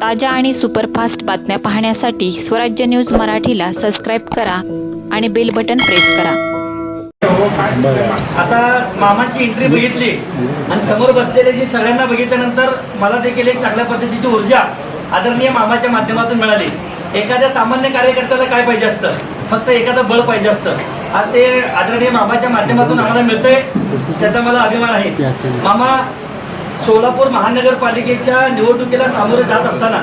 ताज्या आणि सुपरफास्ट बातम्या पाहण्यासाठी स्वराज्य न्यूज मराठीला सबस्क्राईब करा आणि बेल बटन प्रेस करा. आता मामाची एंट्री बघितली आणि समोर बसलेले जे सगळ्यांना बघितल्यानंतर मला देखील एक चांगल्या पद्धतीची ऊर्जा आदरणीय मामाच्या माध्यमातून मिळाली. एखाद्या सामान्य कार्यकर्त्याला काय पाहिजे असतं? फक्त एखादं बळ पाहिजे असतं. आज ते आदरणीय मामाच्या माध्यमातून आम्हाला मिळतंय त्याचा मला अभिमान आहे. मामा सोलापूर महानगरपालिकेच्या निवडणुकीला सामोरे जात असताना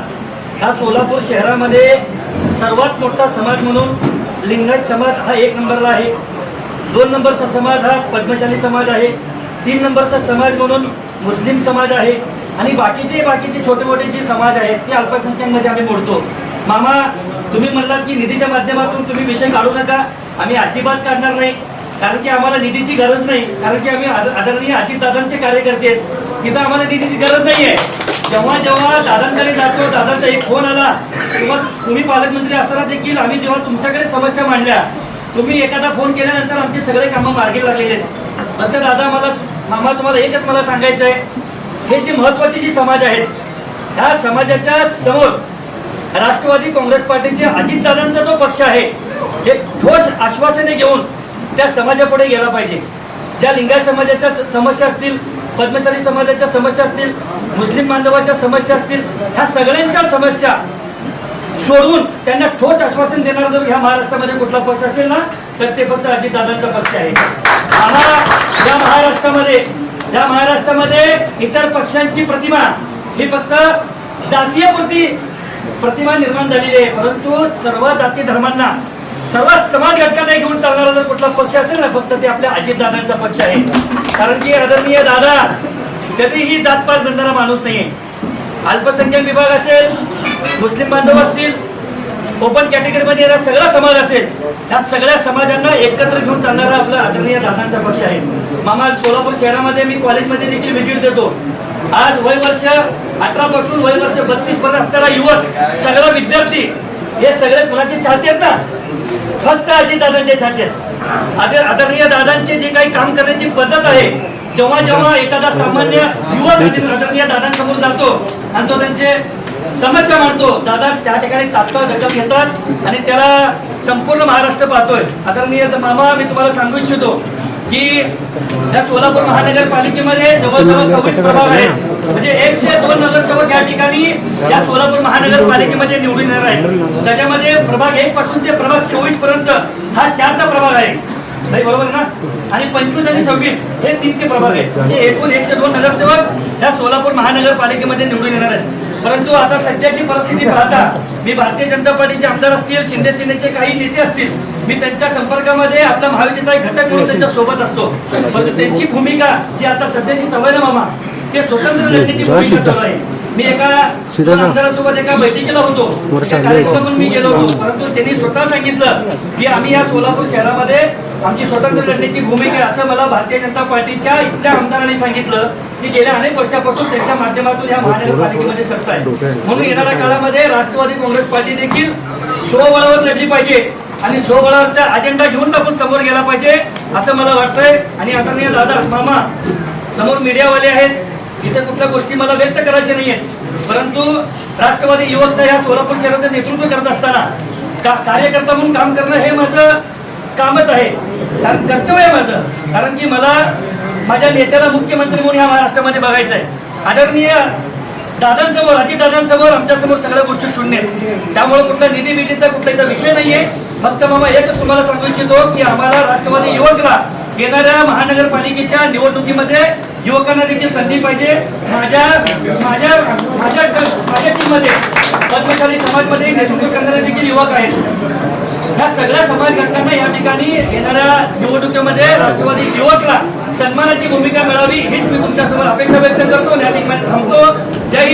हा सोलापूर शहरामध्ये सर्वात मोठा समाज म्हणून लिंगायत समाज हा एक नंबरला आहे. दोन नंबरचा समाज हा पद्मशाली समाज आहे. तीन नंबरचा समाज म्हणून मुस्लिम समाज आहे. आणि बाकीचे बाकीचे छोटे मोठे जे समाज आहेत ते अल्पसंख्याकमध्ये आम्ही मोडतो. मामा तुम्ही म्हणलात की निधीच्या माध्यमातून तुम्ही विषय काढू नका. आम्ही अजिबात काढणार नाही. कारण की आम्हाला निधीची गरज नाही. कारण की आम्ही आद- आदरणीय अजितदादांचे कार्यकर्ते आहेत. तिथं आम्हाला निधीची गरज नाही आहे जेव्हा जेव्हा दादांकडे जातो दादांचा एक फोन आला किंवा तुम्ही पालकमंत्री असताना देखील आम्ही जेव्हा तुमच्याकडे समस्या मांडल्या तुम्ही एखादा फोन केल्यानंतर आमचे सगळे कामं मार्गी लागलेले. आहेत नंतर दादा मला मामा तुम्हाला एकच मला सांगायचं आहे हे जे महत्त्वाचे जे समाज आहेत ह्या समाजाच्या समोर राष्ट्रवादी काँग्रेस पार्टीचे अजितदादांचा जो पक्ष आहे एक ठोस आश्वासने घेऊन त्या समाजापुढे गेला पाहिजे. ज्या लिंगायत समाजाच्या समस्या असतील पद्मशाली समाजाच्या समस्या असतील मुस्लिम बांधवाच्या समस्या असतील ह्या सगळ्यांच्या समस्या सोडवून त्यांना ठोस आश्वासन देणारा जर ह्या महाराष्ट्रामध्ये कुठला पक्ष असेल ना तर ते फक्त अजितदादांचा पक्ष आहे. आम्हाला या महाराष्ट्रामध्ये या महाराष्ट्रामध्ये इतर पक्षांची प्रतिमा ही फक्त जातीयपुरती प्रतिमा निर्माण झालेली आहे परंतु सर्व जाती धर्मांना सर्व समाज घटकांना घेऊन चालणारा जर कुठला पक्ष असेल ना फक्त ते आपल्या अजितदादांचा पक्ष आहे. कारण की आदरणीय दादा कधीही जातपात बनणारा माणूस नाहीये. अल्पसंख्याक विभाग असेल मुस्लिम बांधव असतील ओपन कॅटेगरीमध्ये येणारा सगळा समाज असेल ह्या सगळ्या समाजांना एकत्र घेऊन चालणारा आपला आदरणीय दादांचा पक्ष आहे. मामा सोलापूर शहरामध्ये मी कॉलेजमध्ये देखील व्हिजिट देतो. आज वय वर्ष अठरा पासून वय वर्ष बत्तीस पर्यंत असणारा युवक सगळा विद्यार्थी हे सगळे कुणाचे चाहते आहेत ना? फक्त अजितदादांचे चाहते आहेत. आदरणीय दादांचे जे काही काम करण्याची पद्धत आहे जेव्हा जेव्हा एखादा सामान्य युवक आदरणीय दादांसमोर जातो आणि तो त्यांचे समस्या मांडतो दादा त्या ठिकाणी तात्काळ दखल घेतात आणि त्याला संपूर्ण महाराष्ट्र पाहतोय. आदरणीय मामा मी तुम्हाला सांगू इच्छितो की या सोलापूर महानगरपालिकेमध्ये जवळजवळ सव्वीस प्रभाग आहेत. म्हणजे एकशे दोन नगरसेवक या ठिकाणी या सोलापूर महानगरपालिकेमध्ये निवडून येणार आहेत. त्याच्यामध्ये प्रभाग एक पासून ते प्रभाग चोवीसपर्यंत हा चारचा प्रभाग आहे. बरोबर ना? आणि पंचवीस आणि सव्वीस हे तीनचे प्रभाग आहेत. म्हणजे एकूण एकशे दोन नगरसेवक या सोलापूर महानगरपालिकेमध्ये निवडून येणार आहेत. परंतु आता सध्याची परिस्थिती पाहता मी भारतीय जनता पार्टीचे आमदार असतील शिंदे सेनेचे काही नेते असतील मी त्यांच्या संपर्कामध्ये आपला महायुतीचा एक घटक म्हणून त्यांच्यासोबत असतो. परंतु त्यांची भूमिका जी आता सध्याची सवय ना मामा ते स्वतंत्र लढण्याची भूमिका चालू आहे. मी एका आमदारांसोबत एका बैठकीला होतो. एका कार्यक्रमात मी गेलो होतो. परंतु त्यांनी स्वतः सांगितलं की आम्ही या सोलापूर शहरामध्ये आमची स्वतंत्र लढण्याची भूमिका असं मला भारतीय जनता पार्टीच्या इथल्या आमदारांनी सांगितलं. की गेल्या अनेक वर्षापासून त्यांच्या माध्यमातून या महानगरपालिकेमध्ये सत्ता आहे. म्हणून येणाऱ्या काळामध्ये राष्ट्रवादी काँग्रेस पार्टी देखील स्वबळावर लढली पाहिजे आणि स्वबळावरचा अजेंडा घेऊन आपण समोर गेला पाहिजे असं मला वाटतंय. आणि आता नाही दादा मामा समोर मीडियावाले आहेत. इथं कुठल्या गोष्टी मला व्यक्त करायच्या नाही आहेत परंतु राष्ट्रवादी युवकचं ह्या सोलापूर शहराचं नेतृत्व करत असताना का कार्यकर्ता म्हणून काम करणं हे माझं कामच आहे. कारण कर्तव्य आहे माझं. कारण की मला माझ्या नेत्याला मुख्यमंत्री म्हणून ह्या महाराष्ट्रामध्ये बघायचं आहे. आदरणीय दादांसमोर अजित दादांसमोर आमच्यासमोर सगळ्या गोष्टी शून्य आहेत. त्यामुळे कुठला निधी विधीचा कुठला इथं विषय नाहीये. फक्त मामा एकच तुम्हाला सांगू इच्छितो की आम्हाला राष्ट्रवादी युवकला येणाऱ्या महानगरपालिकेच्या निवडणुकीमध्ये युवकांना देखील संधी पाहिजे. माझ्या माझ्या माझ्या माझ्या टीममध्ये पद्मशाली समाजमध्ये नेतृत्व करणारे देखील युवक आहेत. या सगळ्या समाज घटकांना या ठिकाणी येणाऱ्या निवडणुकीमध्ये राष्ट्रवादी युवकला सन्मानाची भूमिका मिळावी हीच मी तुमच्यासमोर अपेक्षा व्यक्त करतो आणि या ठिकाणी थांबतो. जय हिंद.